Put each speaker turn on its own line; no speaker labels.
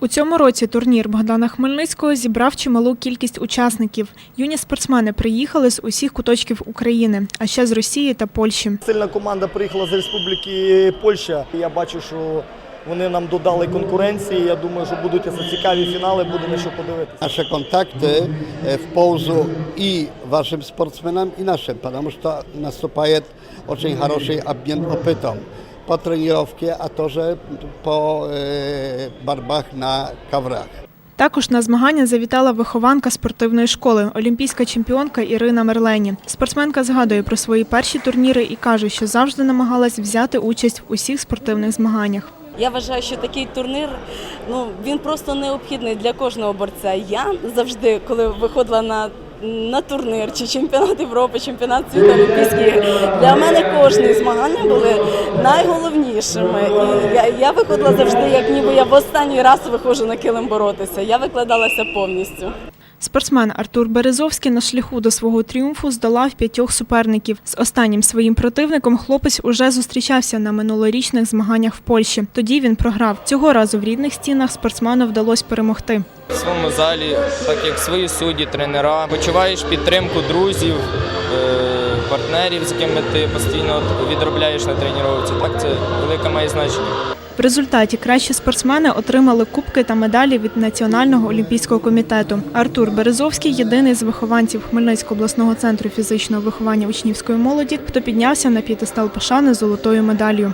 У цьому році турнір Богдана Хмельницького зібрав чималу кількість учасників. Юні спортсмени приїхали з усіх куточків України, а ще з Росії та Польщі.
Сильна команда приїхала з Республіки Польща. Я бачу, що вони нам додали конкуренції. Я думаю, що будуть цікаві фінали, буде на що подивитися.
Nasze kontakty e, w пользу и вашим спортсменам, и нашим, потому что наступает очень хороший обмен опытом тренировке, а тоже по э, борьбах на коврах.
Також на змагання завітала вихованка спортивної школи, олімпійська чемпіонка Ірина Мерлені. Спортсменка згадує про свої перші турніри і каже, що завжди намагалась взяти участь в усіх спортивних змаганнях.
Я вважаю, що такий турнір ну він просто необхідний для кожного борця. Я завжди, коли виходила на на турнір, чи чемпіонат Європи, чемпіонат світу Олімпійських для мене кожні змагання були найголовнішими. І я, я виходила завжди, як ніби я в останній раз виходжу на килим боротися. Я викладалася повністю.
Спортсмен Артур Березовський на шляху до свого тріумфу здолав п'ятьох суперників. З останнім своїм противником хлопець уже зустрічався на минулорічних змаганнях в Польщі. Тоді він програв. Цього разу в рідних стінах спортсмену вдалося перемогти.
в своєму залі, так як свої судді, тренера, почуваєш підтримку друзів, е, партнерів, з якими ти постійно відробляєш на тренувці. Так це велике має значення.
В результаті кращі спортсмени отримали кубки та медалі від Національного олімпійського комітету. Артур Березовський єдиний з вихованців Хмельницького обласного центру фізичного виховання учнівської молоді, хто піднявся на п'єдестал пошани золотою медаллю.